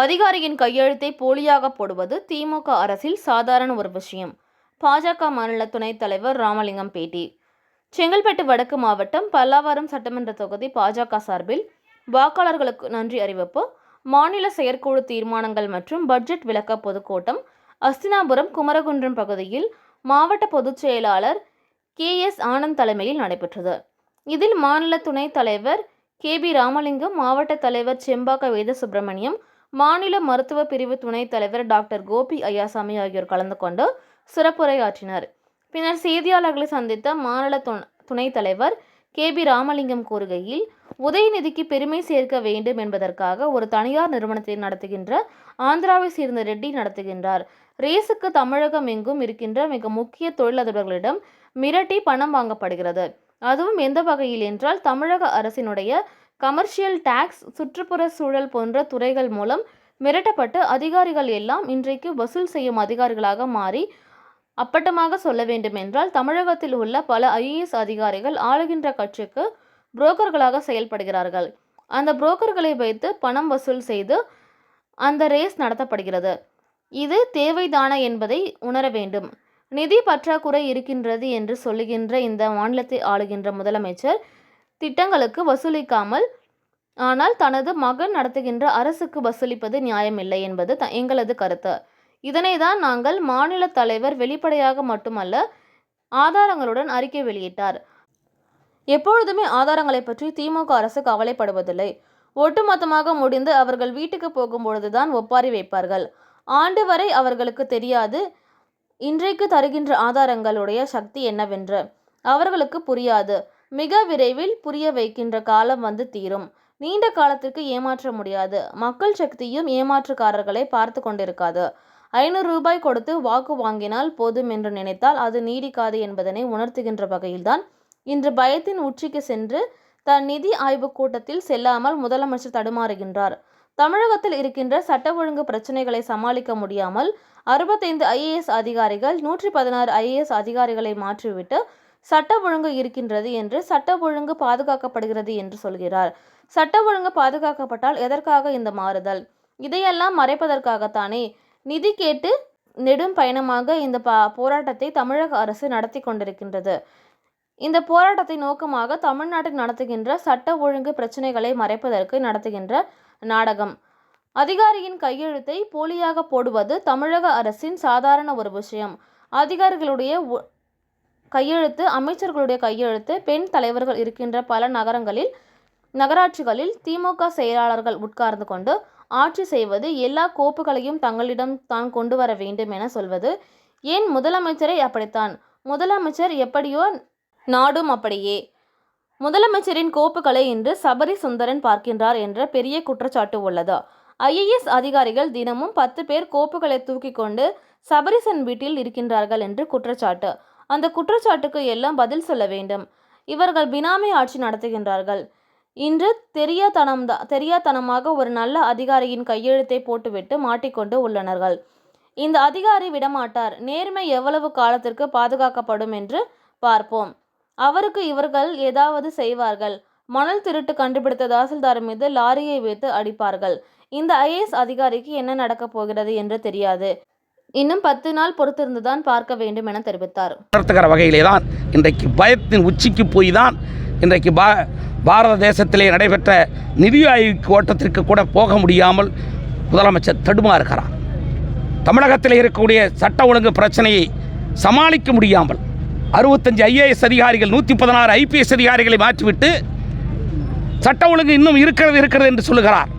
அதிகாரியின் கையெழுத்தை போலியாக போடுவது திமுக அரசில் சாதாரண ஒரு விஷயம். பாஜக மாநில துணைத் தலைவர் ராமலிங்கம் பேட்டி. செங்கல்பட்டு வடக்கு மாவட்டம் பல்லாவரம் சட்டமன்ற தொகுதி பாஜக சார்பில் வாக்காளர்களுக்கு நன்றி அறிவிப்பு மாநில செயற்குழு தீர்மானங்கள் மற்றும் பட்ஜெட் விளக்க பொதுக்கூட்டம் அஸ்தினாபுரம் குமரகுன்றம் பகுதியில் மாவட்ட பொதுச் செயலாளர் கே எஸ் ஆனந்த் தலைமையில் நடைபெற்றது. இதில் மாநில துணைத் தலைவர் கே பி ராமலிங்கம் மாவட்ட தலைவர் செம்பாக்க வேத சுப்பிரமணியம் மாநில மருத்துவ பிரிவு துணைத் தலைவர் டாக்டர் கோபி ஐயாசாமி ஆகியோர் கலந்து கொண்டு சிறப்புரையாற்றினர். பின்னர் செய்தியாளர்களை சந்தித்த மாநில துணைத் தலைவர் கே. பி. ராமலிங்கம் கூறுகையில் உதயநிதிக்கு பெருமை சேர்க்க வேண்டும் என்பதற்காக ஒரு தனியார் நிறுவனத்தை நடத்துகின்ற ஆந்திராவை சேர்ந்த ரெட்டி நடத்துகின்றார். ரேஸுக்கு தமிழகம் எங்கும் இருக்கின்ற மிக முக்கிய தொழிலதிபர்களிடம் மிரட்டி பணம் வாங்கப்படுகிறது. அதுவும் எந்த வகையில் என்றால் தமிழக அரசினுடைய கமர்ஷியல் டாக்ஸ் சுற்றுப்புற சூழல் போன்ற துறைகள் மூலம் மிரட்டப்பட்டு அதிகாரிகள் எல்லாம் இன்றைக்கு வசூல் செய்யும் அதிகாரிகளாக மாறி அப்பட்டமாக சொல்ல வேண்டுமென்றால் தமிழகத்தில் உள்ள பல ஐஏஎஸ் அதிகாரிகள் ஆளுகின்ற கட்சிக்கு புரோக்கர்களாக செயல்படுகிறார்கள். அந்த புரோக்கர்களை வைத்து பணம் வசூல் செய்து அந்த ரேஸ் நடத்தப்படுகிறது. இது தேவைதானா என்பதை உணர வேண்டும். நிதி பற்றாக்குறை இருக்கின்றது என்று சொல்லுகின்ற இந்த மாநிலத்தை ஆளுகின்ற முதலமைச்சர் திட்டங்களுக்கு வசூலிக்காமல் ஆனால் தனது மகன் நடத்துகின்ற அரசுக்கு வசூலிப்பது நியாயமில்லை என்பது த- எங்களது கருத்து. இதனை தான் நாங்கள் மாநில தலைவர் வெளிப்படையாக மட்டுமல்ல ஆதாரங்களுடன் அறிக்கை வெளியிட்டார். எப்பொழுதுமே ஆதாரங்களை பற்றி திமுக அரசு கவலைப்படுவதில்லை. ஒட்டுமொத்தமாக முடிந்து அவர்கள் வீட்டுக்கு போகும்பொழுதுதான் ஒப்பாரி வைப்பார்கள். ஆண்டு வரை அவர்களுக்கு தெரியாது இன்றைக்கு தருகின்ற ஆதாரங்களுடைய சக்தி என்னவென்று. அவர்களுக்கு புரியாது. மிக விரைவில் புரிய வைக்கின்ற காலம் வந்து தீரும். நீண்ட காலத்திற்கு ஏமாற்ற முடியாது. மக்கள் சக்தியும் ஏமாற்றுக்காரர்களை பார்த்து கொண்டிருக்காது. ஐநூறு ரூபாய் கொடுத்து வாக்கு வாங்கினால் போதும் என்று நினைத்தால் அது நீடிக்காது என்பதனை உணர்த்துகின்ற வகையில்தான் இன்று பயத்தின் உச்சிக்கு சென்று தன் நிதி ஆய்வுக் கூட்டத்தில் செல்லாமல் முதலமைச்சர் தடுமாறுகின்றார். தமிழகத்தில் இருக்கின்ற சட்ட ஒழுங்கு பிரச்சனைகளை சமாளிக்க முடியாமல் அறுபத்தைந்து ஐஏஎஸ் அதிகாரிகள் நூற்றி பதினாறு ஐஏஎஸ் அதிகாரிகளை மாற்றிவிட்டு சட்ட ஒழுங்கு இருக்கின்றது என்று சட்ட ஒழுங்கு பாதுகாக்கப்படுகிறது என்று சொல்கிறார். சட்ட ஒழுங்கு பாதுகாக்கப்பட்டால் எதற்காக இந்த மாறுதல்? இதையெல்லாம் மறைப்பதற்காகத்தானே? நிதி கேட்டு நெடும் பயணமாக இந்த பா போராட்டத்தை தமிழக அரசு நடத்தி கொண்டிருக்கின்றது. இந்த போராட்டத்தை நோக்கமாக தமிழ்நாட்டில் நடத்துகின்ற சட்ட ஒழுங்கு பிரச்சனைகளை மறைப்பதற்கு நடத்துகின்ற நாடகம். அதிகாரியின் கையெழுத்தை போலியாக போடுவது தமிழக அரசின் சாதாரண ஒரு விஷயம். அதிகாரிகளுடைய ஒ- கையெழுத்து அமைச்சர்களுடைய கையெழுத்து பெண் தலைவர்கள் இருக்கின்ற பல நகரங்களில் நகராட்சிகளில் திமுக செயலாளர்கள் உட்கார்ந்து கொண்டு ஆட்சி செய்வது எல்லா கோப்புகளையும் தங்களிடம் தான் கொண்டு வர வேண்டும் என சொல்வது. ஏன் முதலமைச்சரை அப்படித்தான்? முதலமைச்சர் எப்படியோ நாடும் அப்படியே. முதலமைச்சரின் கோப்புகளை இன்று சபரி சுந்தரன் பார்க்கின்றார் என்ற பெரிய குற்றச்சாட்டு உள்ளது. ஐஏஎஸ் அதிகாரிகள் தினமும் பத்து பேர் கோப்புகளை தூக்கி கொண்டு சபரிசன் வீட்டில் இருக்கின்றார்கள் என்று குற்றச்சாட்டு. அந்த குற்றச்சாட்டுக்கு எல்லாம் பதில் சொல்ல வேண்டும். இவர்கள் பினாமி ஆட்சி நடத்துகின்றார்கள். இன்று தெரியாதனம் தெரியாதனமாக ஒரு நல்ல அதிகாரியின் கையெழுத்தை போட்டுவிட்டு மாட்டிக்கொண்டு உள்ளனர்கள். இந்த அதிகாரி விடமாட்டார். நேர்மை எவ்வளவு காலத்திற்கு பாதுகாக்கப்படும் என்று பார்ப்போம். அவருக்கு இவர்கள் ஏதாவது செய்வார்கள். மணல் திருட்டு கண்டுபிடித்த தாசில்தார் மீது லாரியை வைத்து அடிப்பார்கள். இந்த ஐஏஎஸ் அதிகாரிக்கு என்ன நடக்கப் போகிறது என்று தெரியாது. இன்னும் பத்து நாள் பொறுத்திருந்துதான் பார்க்க வேண்டும் என தெரிவித்தார். உணர்த்துகிற வகையிலே தான் இன்றைக்கு பயத்தின் உச்சிக்கு போய் தான் இன்றைக்கு பா பாரத தேசத்திலே நடைபெற்ற நிதி ஆய்வு ஓட்டத்திற்கு கூட போக முடியாமல் முதலமைச்சர் தடுமாறுகிறார். தமிழகத்தில் இருக்கக்கூடிய சட்ட ஒழுங்கு பிரச்சனையை சமாளிக்க முடியாமல் அறுபத்தஞ்சு ஐஏஎஸ் அதிகாரிகள் நூற்றி பதினாறு ஐபிஎஸ் அதிகாரிகளை மாற்றிவிட்டு சட்ட ஒழுங்கு இன்னும் இருக்கிறது இருக்கிறது என்று சொல்லுகிறார்.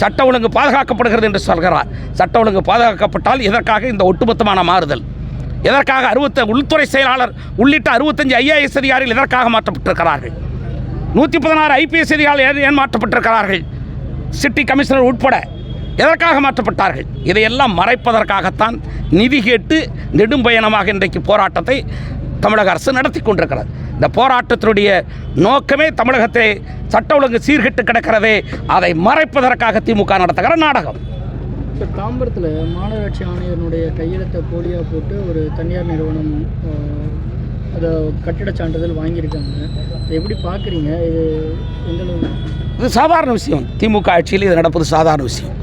சட்ட ஒழுங்கு பாதுகாக்கப்படுகிறது என்று சொல்கிறார். சட்ட ஒழுங்கு பாதுகாக்கப்பட்டால் இதற்காக இந்த ஒட்டுமொத்தமான மாறுதல்? எதற்காக அறுபத்த உள்துறை செயலாளர் உள்ளிட்ட அறுபத்தஞ்சு ஐஏஎஸ் அதிகாரிகள் எதற்காக மாற்றப்பட்டிருக்கிறார்கள்? நூற்றி பதினாறு ஐபிஎஸ் அதிகாரிகள் ஏன் ஏன் மாற்றப்பட்டிருக்கிறார்கள்? சிட்டி கமிஷனர் உட்பட எதற்காக மாற்றப்பட்டார்கள்? இதையெல்லாம் மறைப்பதற்காகத்தான் நிதி கேட்டு நெடும்பயணமாக இன்றைக்கு போராட்டத்தை தமிழக அரசு நடத்தி கொண்டிருக்கிறது. இந்த போராட்டத்தினுடைய நோக்கமே தமிழகத்தை சட்ட ஒழுங்கு சீர்கெட்டு கிடக்கிறதே. அதை மறைப்பதற்காக திமுக நடத்துகிற நாடகம். இப்போ தாம்பரத்தில் மாநகராட்சி ஆணையருடைய கையெழுத்தை போலியாக போட்டு ஒரு தனியார் நிறுவனம் அதை கட்டிட சான்றிதழ் வாங்கியிருக்காங்க. அதை எப்படி பார்க்குறீங்க? இது எந்த இது சாதாரண விஷயம். திமுக ஆட்சியில் இது நடப்பது சாதாரண விஷயம்.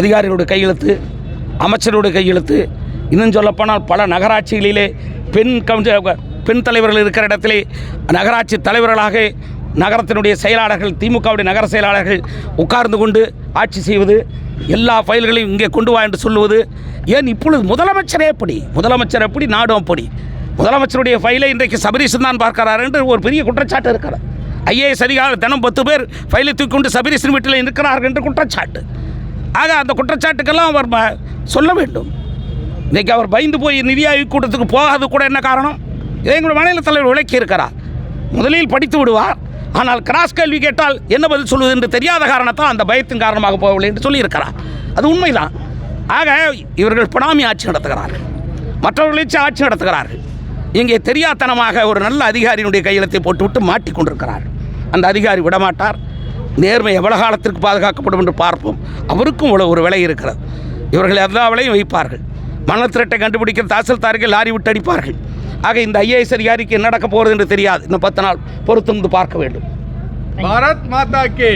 அதிகாரிகளுடைய கையெழுத்து அமைச்சருடைய கையெழுத்து. இன்னும் சொல்லப்போனால் பல நகராட்சிகளிலே பெண் கவுன்சில் பெண் தலைவர்கள் இருக்கிற இடத்திலே நகராட்சி தலைவர்களாக நகரத்தினுடைய செயலாளர்கள் திமுகவுடைய நகர செயலாளர்கள் உட்கார்ந்து கொண்டு ஆட்சி செய்வது எல்லா ஃபைல்களையும் இங்கே கொண்டு வா என்று சொல்லுவது ஏன் இப்பொழுது முதலமைச்சரே எப்படி முதலமைச்சர் எப்படி? நாடும் அப்படி. முதலமைச்சருடைய ஃபைலை இன்றைக்கு சபரீசன் தான் பார்க்கிறார் என்று ஒரு பெரிய குற்றச்சாட்டு இருக்கிறார் ஐஏஎஸ் அதிகாரி தினம் பத்து பேர் ஃபைலை தூக்கி கொண்டு சபரீசன் வீட்டில் இருக்கிறார்கள் என்று குற்றச்சாட்டு. ஆக அந்த குற்றச்சாட்டுக்கெல்லாம் அவர் ம- சொல்ல வேண்டும். இன்றைக்கி அவர் பயந்து போய் நிதி ஆய்வு கூட்டத்துக்கு போகாது கூட என்ன காரணம்? எங்களுடைய மாநில தலைவர் விளக்கி இருக்கிறார் முதலில் படித்து விடுவார். ஆனால் கிராஸ் கேள்வி கேட்டால் என்ன பதில் சொல்வது என்று தெரியாத காரணத்தால் அந்த பயத்தின் காரணமாக போகவில்லை என்று சொல்லியிருக்கிறார். அது உண்மைதான். ஆக இவர்கள் பினாமி ஆட்சி நடத்துகிறார்கள். மற்றவர்களை ஆட்சி நடத்துகிறார்கள். இங்கே தெரியாதனமாக ஒரு நல்ல அதிகாரியினுடைய கையெழுத்தை போட்டுவிட்டு மாட்டிக்கொண்டிருக்கிறார் அந்த அதிகாரி விடமாட்டார். நேர்மை எவ்வளவு காலத்திற்கு பாதுகாக்கப்படும் என்று பார்ப்போம். அவருக்கும் இவ்வளவு ஒரு விலை இருக்கிறது. இவர்கள் எல்லா விலையும் வைப்பார்கள். மணல் திரட்டை கண்டுபிடிக்கிற தாசில்தார்கள் லாரி விட்டு அடிப்பார்கள். ஆக இந்த ஐஏஎஸ் அதிகாரிக்கு என்ன நடக்க போகிறது என்று தெரியாது. இன்னும் பத்து நாள் பொறுத்திருந்து பார்க்க வேண்டும். பாரத் மாதா கே.